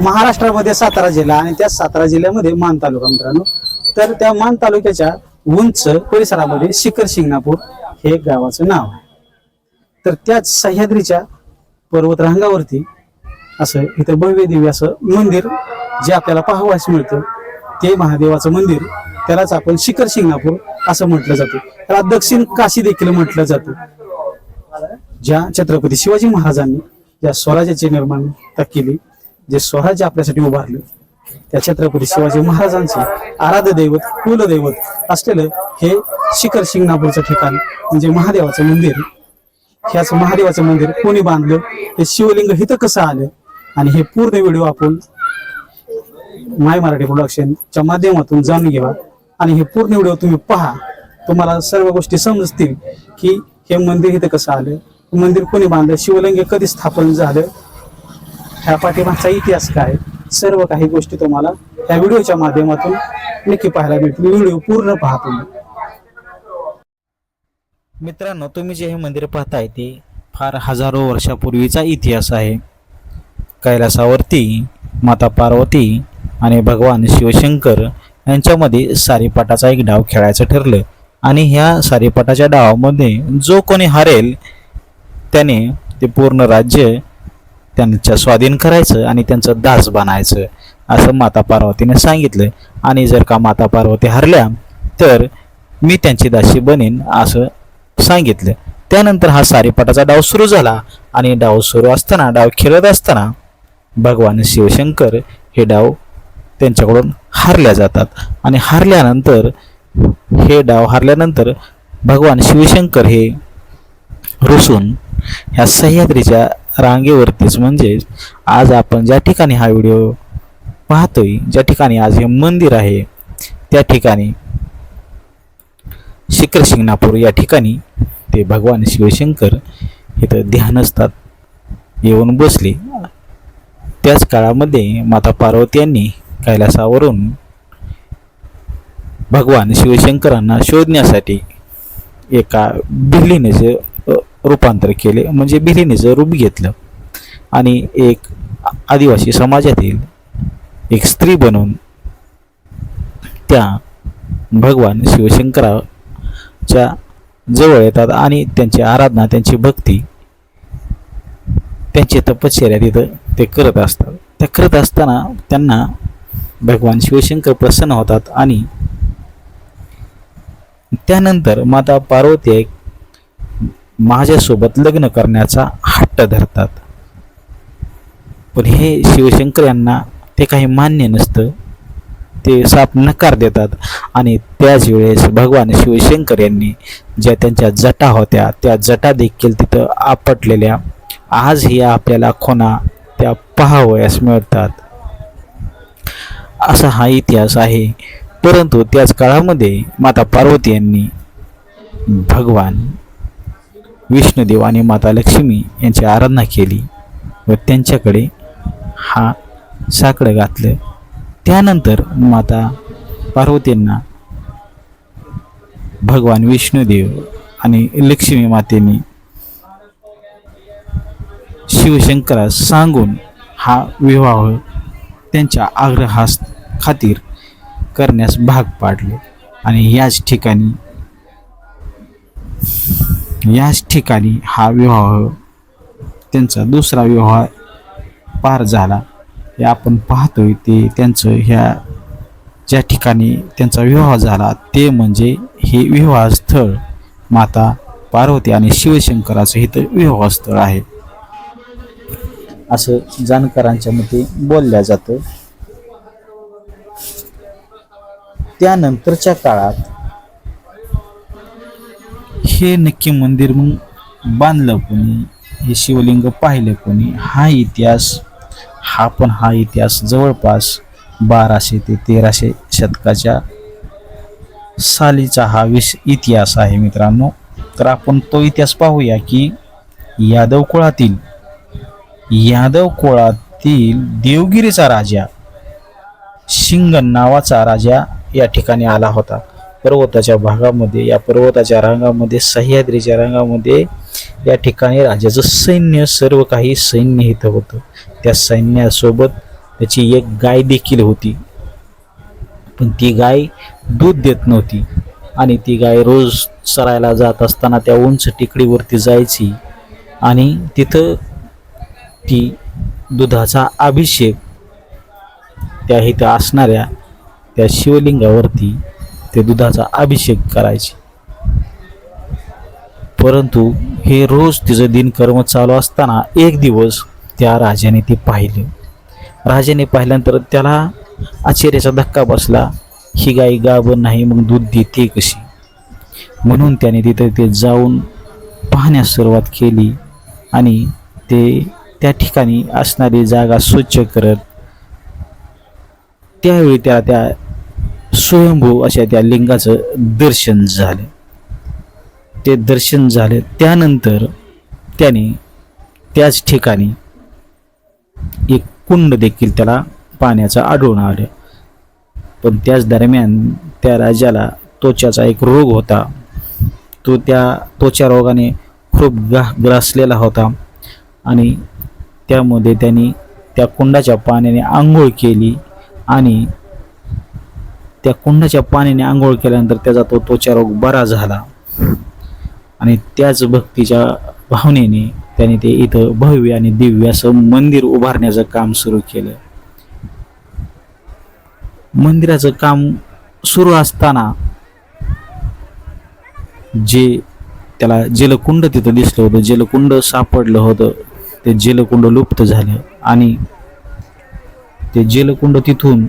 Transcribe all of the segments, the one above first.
महाराष्ट्रामध्ये सातारा जिल्हा आणि त्या सातारा जिल्ह्यामध्ये मान तालुका मित्रांनो. तर त्या मान तालुक्याच्या उंच परिसरामध्ये शिखर शिंगणापूर हे गावाचं नाव आहे. तर त्याच सह्याद्रीच्या पर्वतरांगावरती असं इथं भव्य दिव्य असं मंदिर जे आपल्याला पाहावयास मिळतं ते महादेवाचं मंदिर त्यालाच आपण शिखर शिंगणापूर असं म्हटलं जातं. त्याला दक्षिण काशी देखील म्हटलं जातं. ज्या छत्रपती शिवाजी महाराजांनी ज्या स्वराज्याची निर्माण केली जे स्वराज्य आपल्यासाठी उभारलं त्या छत्रपती शिवाजी महाराजांचे आराध्य दैवत कुलदैवत असलेलं हे शिखर शिंगणापूरचं ठिकाण म्हणजे महादेवाचं मंदिर. ह्याच महादेवाचं मंदिर कोणी बांधलं? हे शिवलिंग हिथं कसं आलं? आणि हे पूर्ण व्हिडिओ आपण माय मराठी प्रोडक्शनच्या माध्यमातून जाणून घ्यावा आणि हे पूर्ण व्हिडिओ तुम्ही पहा. तुम्हाला सर्व गोष्टी समजतील की हे मंदिर इथं कसं आलं? मंदिर कोणी बांधलं? शिवलिंग कधी स्थापन झालं? ह्या पाठीमागचा इतिहास काय? सर्व काही गोष्टी तुम्हाला या व्हिडिओच्या माध्यमातून नक्की पाहायला मिळतील व्हिडिओ पूर्ण पाहा तुम्ही. मित्रांनो तुम्ही जे हे मंदिर पाहताय ते फार हजारो वर्षापूर्वीचा इतिहास आहे. कैलासावरती माता पार्वती आणि भगवान शिवशंकर यांच्यामध्ये सारीपाटाचा एक डाव खेळायचं ठरलं. आणि ह्या सारीपाटाच्या डावामध्ये जो कोणी हारेल त्याने ते पूर्ण राज्य त्यांच्या स्वाधीन करायचं आणि त्यांचं दास बनायचं असं माता पार्वतीने सांगितलं. आणि जर का माता पार्वती हरल्या तर मी त्यांची दासी बनेन असं सांगितलं. त्यानंतर हा सारीपाटाचा डाव सुरू झाला. आणि डाव सुरू असताना डाव खेळत असताना भगवान शिवशंकर हे डाव त्यांच्याकडून हारल्या जातात. आणि हारल्यानंतर हे डाव हारल्यानंतर भगवान शिवशंकर हे रुसून ह्या सह्याद्रीच्या रांगेवरतीच. म्हणजेच आज आपण ज्या ठिकाणी हा व्हिडिओ पाहतोय ज्या ठिकाणी आज हे मंदिर आहे त्या ठिकाणी शिखर शिंगणापूर या ठिकाणी ते भगवान शिवशंकर इथं ध्यानस्थात येऊन बसले. त्याच काळामध्ये माता पार्वती यांनी कैलासावरून भगवान शिवशंकरांना शोधण्यासाठी एका बिल्लीनेचे रूपांतर केले. म्हणजे बिल्लीनेचं रूप घेतलं आणि एक आदिवासी समाजातील एक स्त्री बनून त्या भगवान शिवशंकराच्या जवळ येतात आणि त्यांची आराधना त्यांची भक्ती त्यांची तपश्चर्या तिथं ते करत असतात. त्या करत असताना त्यांना भगवान शिवशंकर प्रसन्न होतात आणि त्यानंतर माता पार्वती एक माझ्यासोबत लग्न करण्याचा हट्ट धरतात. पण हे शिवशंकर यांना ते काही मान्य नसतं. ते साप नकार देतात आणि त्याच वेळेस भगवान शिवशंकर यांनी ज्या त्यांच्या जटा होत्या त्या जटा देखील तिथं आपटलेल्या आजही आपल्याला खोना त्या पहावयास मिळतात. असा हा इतिहास आहे. परंतु त्याच काळामध्ये माता पार्वती यांनी भगवान विष्णुदेव आणि माता लक्ष्मी यांची आराधना केली व त्यांच्याकडे हा साकडं घातलं. त्यानंतर माता पार्वतींना भगवान विष्णुदेव आणि लक्ष्मी मातेने शिवशंकरास सांगून हा विवाह त्यांच्या आग्रहास खातीर करण्यास भाग पाडले. आणि याच ठिकाणी याच ठिकाणी हा विवाह त्यांचा दुसरा विवाह पार झाला. हे आपण पाहतोय ते त्यांचं ह्या ज्या ठिकाणी त्यांचा विवाह झाला ते म्हणजे हे विवाहस्थळ माता पार्वती आणि शिवशंकराचं इथं विवाहस्थळ आहे. असं जाणकारांच्या मते बोलल्या जातं. त्यानंतरच्या काळात हे नक्की मंदिर मग बांधलं कोणी? हे शिवलिंग पाहिलं कोणी? हा इतिहास हा पण हा इतिहास जवळपास बाराशे ते तेराशे शतकाच्या सालीचा हा विश इतिहास आहे मित्रांनो. तर आपण तो इतिहास पाहूया की यादव कुळातील यादव कुळातील देवगिरीचा राजा शिंग नावाचा राजा या ठिकाणी आला होता. पर्वताच्या भागामध्ये या पर्वताच्या रांगामध्ये सह्याद्रीच्या रांगामध्ये या ठिकाणी राजाचं सैन्य सर्व काही सैन्य इथं होतं. त्या सैन्यासोबत त्याची एक गाय देखील होती. पण ती गाय दूध देत नव्हती. आणि ती गाय रोज चरायला जात असताना त्या उंच टेकडीवरती जायची आणि तिथं ती दुधाचा अभिषेक त्या इथं असणाऱ्या त्या शिवलिंगावरती ते दुधाचा अभिषेक करायचे. परंतु हे रोज तिचं दिनकर्म चालू असताना एक दिवस त्या राजाने ते पाहिले. राजाने पाहिल्यानंतर त्याला आश्चर्याचा धक्का बसला. ही गाई गाभण नाही मग दूध देते कशी? म्हणून त्याने तिथे ते जाऊन पाहण्यास सुरुवात केली आणि ते त्या ठिकाणी असणारी जागा स्वच्छ करत त्यावेळी त्याला त्या स्वयंभू अशा त्या लिंगाचं दर्शन झालं. ते दर्शन झाले. त्यानंतर त्याने त्याच ठिकाणी एक कुंड देखील त्याला पाण्याचा आढळून आलं. पण त्याच दरम्यान त्या राजाला त्वचाचा एक रोग होता. तो त्या त्वचा रोगाने खूप गा ग्रासलेला होता आणि त्यामध्ये त्यांनी त्या कुंडाच्या पाण्याने आंघोळ केली आणि त्या कुंडाच्या पाण्याने आंघोळ केल्यानंतर त्याचा तो त्वचा रोग बरा झाला. आणि त्याच भक्तीच्या भावनेने त्याने ते इथं भव्य आणि दिव्य असं मंदिर उभारण्याचं काम सुरू केलं. मंदिराचं काम सुरू असताना जे त्याला जलकुंड तिथं दिसलं होतं जलकुंड सापडलं होतं ते जलकुंड लुप्त झालं आणि ते जलकुंड तिथून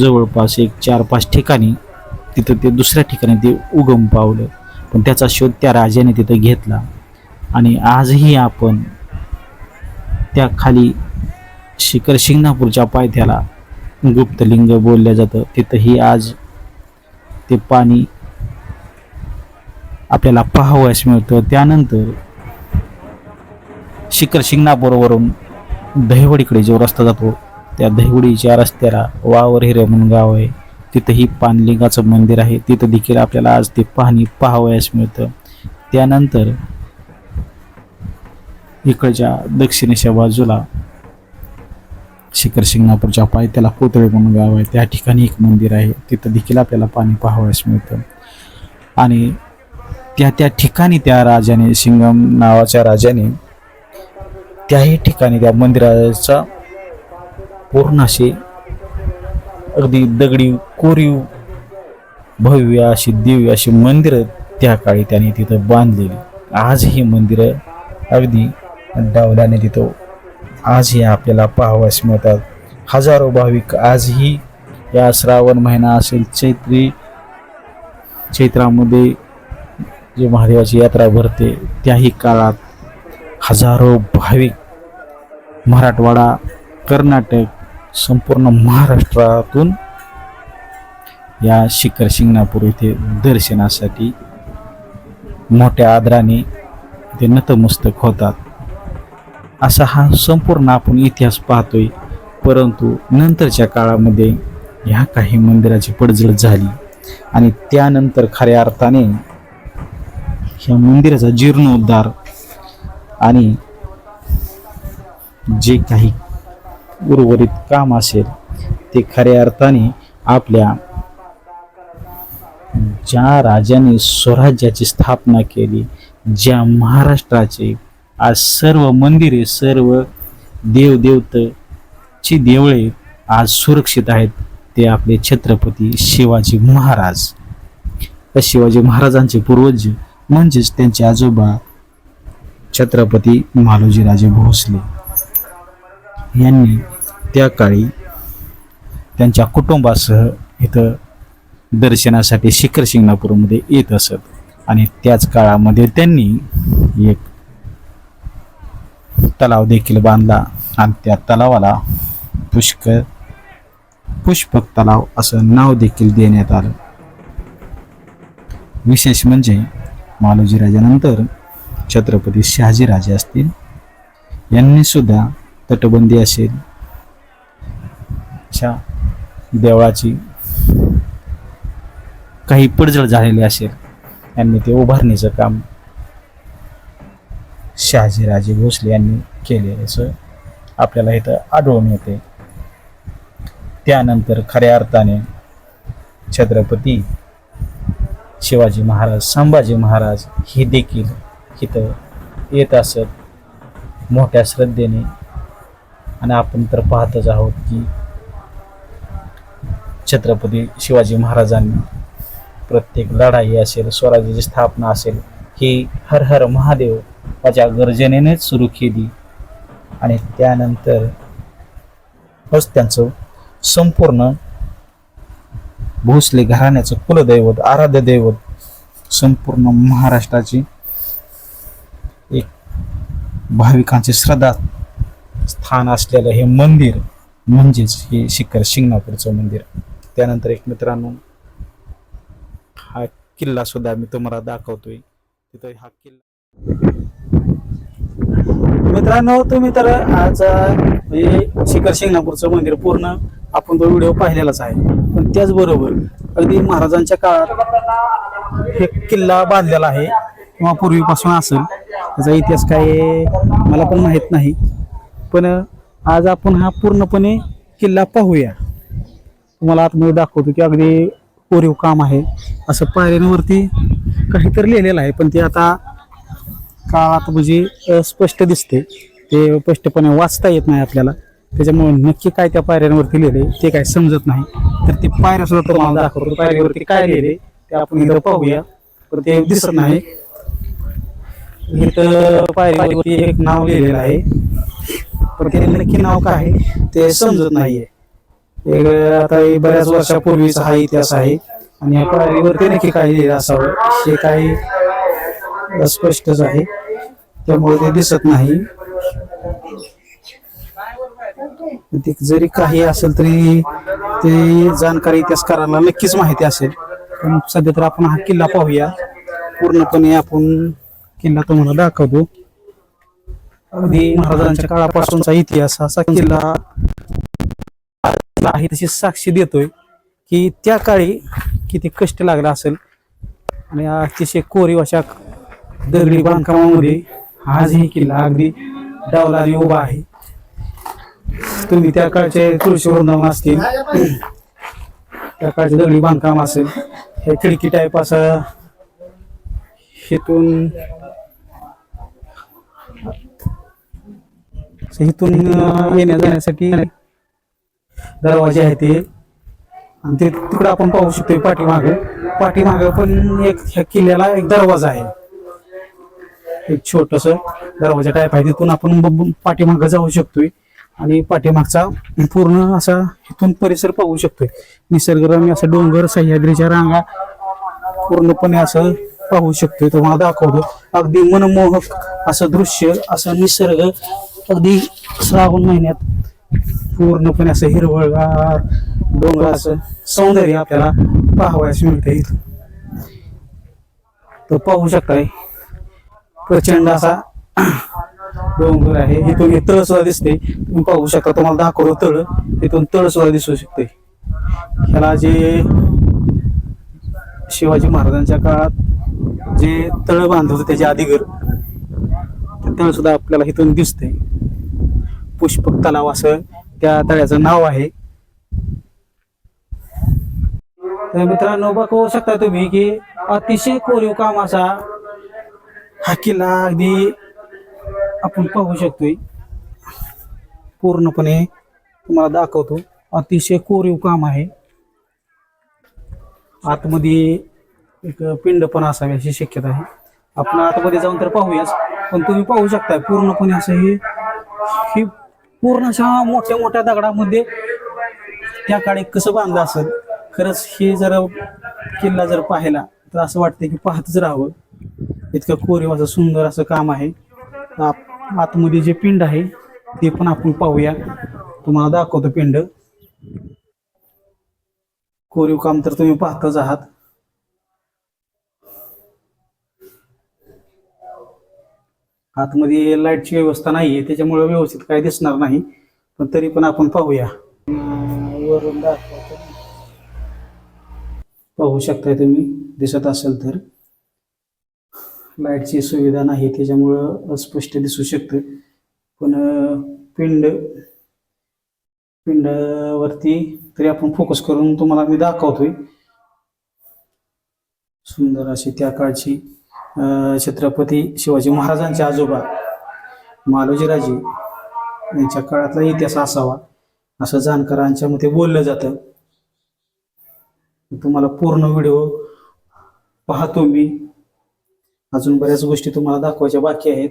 जवळपास एक चार पाच ठिकाणी तिथं ते दुसऱ्या ठिकाणी ते उगम पावलं. पण त्याचा शोध त्या राजाने तिथं घेतला. आणि आजही आपण त्या खाली शिखर शिंगणापूरच्या पायथ्याला गुप्तलिंग बोललं जातं. तिथंही आज ते पाणी आपल्याला पाहावयास मिळतं. त्यानंतर शिखर शिंगणापूरवरून दहिवडीकडे जो रस्ता जातो त्या दहिवडीच्या रस्त्याला वावर हिरे म्हणून गाव आहे. तिथंही पानलिंगाचं मंदिर आहे. तिथं देखील आपल्याला आज ते पाहणी पाहावयास मिळतं. त्यानंतर इकडच्या दक्षिणेच्या बाजूला शिखर शिंगणापूरच्या पायथ्याला कोतळे म्हणून गाव आहे. त्या ठिकाणी एक मंदिर आहे. तिथं देखील आपल्याला पाणी पाहावयास मिळतं. आणि त्या त्या ठिकाणी त्या राजाने सिंगम नावाच्या राजाने त्याही ठिकाणी त्या मंदिराचा पूर्ण असे अगदी दगडी कोरीव भव्य अशी दिव्य अशी मंदिरं त्या काळी त्याने तिथं बांधलेली. आज ही मंदिरं अगदी डावल्याने तिथं आजही आपल्याला पाहावयास मिळतात. हजारो भाविक आजही या श्रावण महिना असेल चैत्री चैत्रामध्ये जे महादेवाची यात्रा भरते त्याही काळात हजारो भाविक मराठवाडा कर्नाटक संपूर्ण महाराष्ट्रातून या शिखर शिंगणापूर इथे दर्शनासाठी मोठ्या आदराने ते नतमस्तक होतात. असा हा संपूर्ण आपण इतिहास पाहतोय. परंतु नंतरच्या काळामध्ये ह्या काही मंदिराची पडझड झाली. आणि त्यानंतर खऱ्या अर्थाने ह्या मंदिराचा जीर्णोद्धार आणि जे काही उर्वरित काम असेल ते खऱ्या अर्थाने आपल्या ज्या राजाने स्वराज्याची स्थापना केली ज्या महाराष्ट्राचे आज सर्व मंदिरे सर्व देवदेवतची देवळे आज सुरक्षित आहेत ते आपले छत्रपती शिवाजी महाराज. शिवाजी महाराजांचे पूर्वज म्हणजेच त्यांचे आजोबा छत्रपती मालोजीराजे भोसले यांनी त्या काळी त्यांच्या कुटुंबासह इथं दर्शनासाठी शिखर शिंगणापूरमध्ये येत असत. आणि त्याच काळामध्ये त्यांनी एक तलाव देखील बांधला आणि त्या तलावाला पुष्कर पुष्पक तलाव असं नाव देखील देण्यात आलं. विशेष म्हणजे मालोजी राजानंतर छत्रपती शहाजीराजे असतील यांनी सुद्धा तटबंदी असेल अशा देवळाची काही पडझड झालेली असेल यांनी ते उभारणीचं काम शहाजीराजे भोसले यांनी केले असं आपल्याला इथं आढळून येते. त्यानंतर खऱ्या अर्थाने छत्रपती शिवाजी महाराज संभाजी महाराज हे देखील इथं येत असत मोठ्या श्रद्धेने. आणि आपण तर पाहतच आहोत की छत्रपती शिवाजी महाराजांनी प्रत्येक लढाई असेल स्वराज्याची स्थापना असेल ही हर हर महादेव त्याच्या गर्जनेनेच सुरू केली. आणि त्यानंतर बस त्यांचं संपूर्ण भोसले घराण्याचं कुलदैवत आराध्य दैवत संपूर्ण महाराष्ट्राची एक भाविकांची श्रद्धा स्थान असलेलं हे मंदिर म्हणजेच हे शिखर शिंगणापूरचं मंदिर. त्यानंतर एक मित्रांनो हा किल्ला सुद्धा मी तुम्हाला दाखवतोय. तिथं हा किल्ला मित्रांनो तुम्ही तर आज म्हणजे शिखर शिंगणापूरचं मंदिर पूर्ण आपण तो व्हिडिओ पाहिलेलाच आहे. पण त्याचबरोबर अगदी महाराजांच्या काळात हे किल्ला बांधलेला आहे. किंवा पूर्वीपासून असेल त्याचा इतिहास काय मला पण माहीत नाही. पण आज आपण हा पूर्णपणे किल्ला पाहूया. तुम्हाला आतमध्ये दाखवतो की अगदी कोरीव काम आहे. असं पायऱ्यांवरती काहीतरी लिहिलेलं आहे पण ते आता काळात म्हणजे अस्पष्ट दिसते. ते स्पष्टपणे वाचता येत नाही आपल्याला. त्याच्यामुळे नक्की काय त्या पायऱ्यांवरती लिहिले ते काय समजत नाही. तर ते पायऱ्या सुद्धा तुम्हाला दाखवतो. पायऱ्यावरती काय लिहिले ते आपण इथं पाहूया. पण ते दिसत नाही. इथं पायरीवरती एक नाव लिहिलेलं आहे. पण ते नक्की नाव काय आहे ते समजत नाहीये. एक आता हे बऱ्याच वर्षापूर्वीचा हा इतिहास आहे. आणि या पायरीवरती नक्की काय लिहिलं असावं हे काही स्पष्टच आहे. त्यामुळे ते दिसत नाही. ते जरी काही असेल तरी ते जाणकारी इतिहासकाराला नक्कीच माहिती असेल. पण सध्या तर आपण हा किल्ला पाहूया. पूर्णपणे आपण किल्ला तुम्हाला दाखवतो. अगदी महाराजांच्या काळापासूनचा इतिहास असा किल्ला आहे तशी साक्षी देतोय की त्या काळी किती कष्ट लागला असेल. आणि अतिशय कोरीव अशा दगडी बांधकामामध्ये आजही किल्ला अगदी डावला उभा आहे. तुम्ही त्या काळचे तुळशी वृंदावन असतील त्या काळचे दगडी बांधकाम असेल हे खिडकी टाईप असं हेतून इथून येण्या जाण्यासाठी दरवाजे आहे ते. आणि ते तिकडं आपण पाहू शकतो पाठीमाग. पाठीमाग पण एक ह्या किल्ल्याला एक दरवाजा आहे. एक छोटस दरवाजा टाईप आहे. तिथून आपण ब- पाठीमागं जाऊ शकतोय. आणि पाठीमागचा पूर्ण असा इथून परिसर पाहू शकतोय. निसर्गरम्य असं डोंगर सह्याद्रीच्या रांगा पूर्णपणे असं पाहू शकतोय. तुम्हाला दाखवतो. अगदी मनमोहक असं दृश्य असं निसर्ग अगदी श्रावण महिन्यात पूर्णपणे असं हिरवळगार डोंगर असं सौंदर्य आपल्याला पाहावयास मिळते इथं. तर पाहू शकताय प्रचंड असा डोंगर आहे. इथून हे तळ सुद्धा दिसते तुम्ही पाहू शकता तुम्हाला दाखवलं तळ. इथून तळ सुद्धा दिसू शकते ह्याला जे शिवाजी महाराजांच्या काळात जे तळ बांधलं होतं त्याचे अधिगर ते तळ सुद्धा आपल्याला इथून दिसते पुष्पक तलाव असं त्या तळ्याचं नाव आहे. तर मित्रांनो बघू शकता तुम्ही की अतिशय कोरीव काम असा हा किल्ला अगदी आपण पाहू शकतोय. पूर्णपणे तुम्हाला दाखवतो. अतिशय कोरीव काम आहे. आतमध्ये एक पिंड पण असावी अशी शक्यता आहे. आपण आतमध्ये जाऊन तर पाहूयाच पण तुम्ही पाहू शकता पूर्णपणे असं हे पूर्ण अशा मोठ्या मोठ्या दगडामध्ये त्या काळी कसं बांधलं असेल खरंच हे जर किल्ला जर पाहिला तर असं वाटतं की पाहतच राहावं. इतकं कोरीव असं सुंदर असं काम आहे. आतमध्ये जे पिंड आहे ते पण आपण पाहूया. तुम्हाला दाखवतो पिंड. कोरीव काम तर तुम्ही पाहतच आहात. आतमध्ये लाईटची व्यवस्था नाहीये त्याच्यामुळे व्यवस्थित काय दिसणार नाही. पण तरी पण आपण पाहूया. वरून दाखवतो. पाहू शकताय तुम्ही दिसत असेल तर. लाईटची सुविधा नाही त्याच्यामुळं अस्पष्ट दिसू शकतं. पण पिंड पिंडावरती तरी आपण फोकस करून तुम्हाला मी दाखवतोय. सुंदर अशी त्या काळची छत्रपती शिवाजी महाराजांचे आजोबा मालोजीराजे यांच्या काळातला इतिहास असावा असं जाणकारांच्या मते बोललं जातं. तुम्हाला पूर्ण व्हिडिओ पाहतो मी. अजून बऱ्याच गोष्टी तुम्हाला दाखवायच्या बाकी आहेत.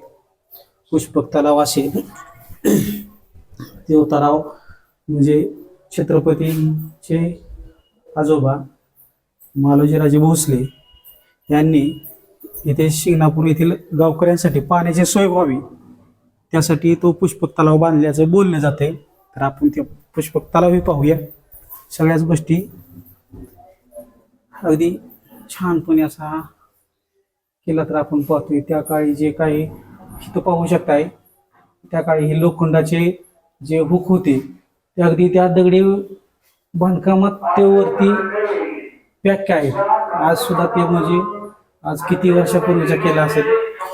पुष्पक तलाव असेल देवताराव म्हणजे छत्रपतींचे आजोबा मालोजीराजे भोसले यांनी इथे शिंगणापूर येथील गावकऱ्यांसाठी पाण्याची सोय व्हावी. त्यासाठी तो पुष्पक तलाव बांधल्याचं बोललं जाते तर आपण ते पुष्पक तलावही पाहूया. सगळ्याच गोष्टी अगदी छानपणे असा केला तर आपण पाहतोय. त्या काळी जे काही इथं पाहू शकताय त्या काळी हे लोखंडाचे जे हुक होते ते अगदी त्या दगडी बांधकामात ते वरती व्याख्या आहेत. आज सुद्धा ते म्हणजे आज किती वर्षापूर्वीचा केला असेल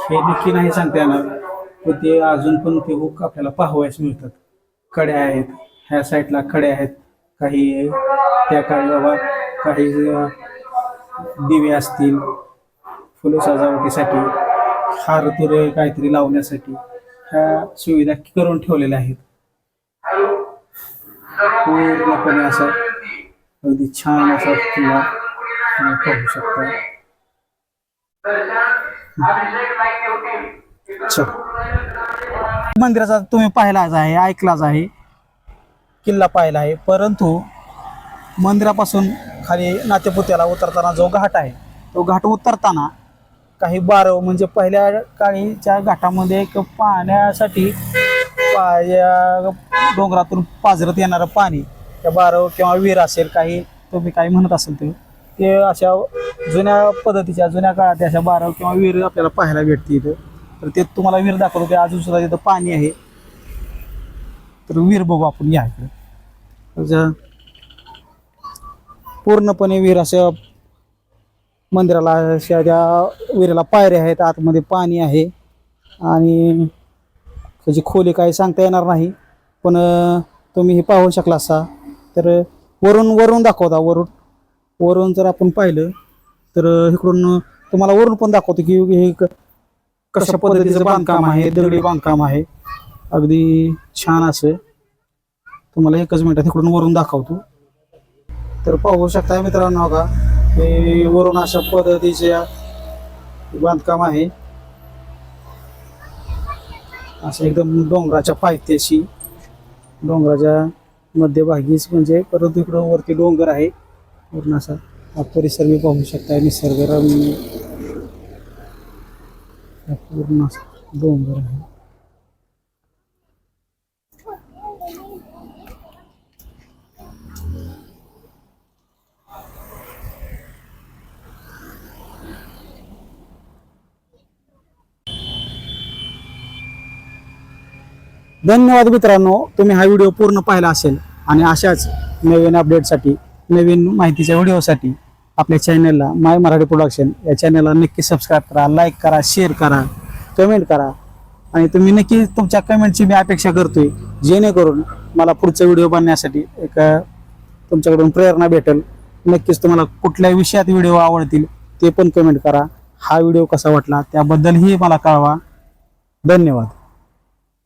हे नक्की नाही सांगता येणार. पण ते अजून पण ते हुक आपल्याला पाहावयास मिळतात. कड्या आहेत ह्या साईडला कड्या आहेत काही त्या काळी बाबा काही दिवे असतील फुलं सजावटीसाठी हार तुरे काहीतरी लावण्यासाठी ह्या सुविधा करून ठेवलेल्या आहेत. पूर्णपणे असा अगदी छान असा किल्ला पाहू शकता. मंदिराचा तुम्ही पाहिलाच आहे ऐकलाच आहे. किल्ला पाहिला आहे परंतु मंदिरापासून खाली नातेपुत्याला उतरताना जो घाट आहे तो घाट उतरताना काही बारव म्हणजे पहिल्या काळीच्या घाटामध्ये एक पाण्यासाठी पा- डोंगरातून पाझरत येणारं पाणी त्या बारव किंवा विहीर असेल काही तुम्ही काही म्हणत असेल ते. ते अशा जुन्या पद्धतीच्या जुन्या काळात अशा बारा किंवा विहीर आपल्याला पाहायला भेटते इथं. तर ते तुम्हाला विहीर दाखवतो की अजून सुद्धा तिथं पाणी आहे. तर विहीर बघू आपण या इकडे. पूर्णपणे विहीर अशा मंदिराला अशा त्या विहिरीला पायऱ्या आहेत आतमध्ये पाणी आहे. आणि त्याची खोली काही सांगता येणार नाही पण तुम्ही हे पाहू शकला असा तर वरून वरून दाखवता वरून. वरून जर आपण पाहिलं तर इकडून तुम्हाला वरून पण दाखवतो की हे क- कशा पद्धतीचं बांधकाम आहे दगडी बांधकाम आहे. अगदी छान असं. तुम्हाला एकच मिनिटात इकडून वरून दाखवतो. तर पाहू शकता मित्रांनो का हे वरून अशा पद्धतीचे बांधकाम आहे. असं एकदम डोंगराच्या पायथ्याशी डोंगराच्या मध्यभागीच म्हणजे परंतु इकडं वरती डोंगर आहे. पूर्ण असा हा परिसर मी पाहू शकता निसर्गरम्य. हा पूर्ण असा डोंगर आहे. धन्यवाद मित्रांनो. तुम्ही हा व्हिडिओ पूर्ण पाहिला असेल आणि अशाच नवीन अपडेटसाठी नवीन माहितीच्या व्हिडिओसाठी आपल्या चॅनलला माय मराठी प्रोडक्शन या चॅनलला नक्की सबस्क्राईब करा लाईक करा शेअर करा कमेंट करा. आणि तुम्ही नक्की तुमच्या कमेंटची मी अपेक्षा करतोय जेणेकरून मला पुढचा व्हिडिओ बनण्यासाठी एक तुमच्याकडून प्रेरणा भेटेल. नक्कीच तुम्हाला कुठल्याही विषयात व्हिडिओ आवडतील ते पण कमेंट करा. हा व्हिडिओ कसा वाटला त्याबद्दलही मला कळवा. धन्यवाद.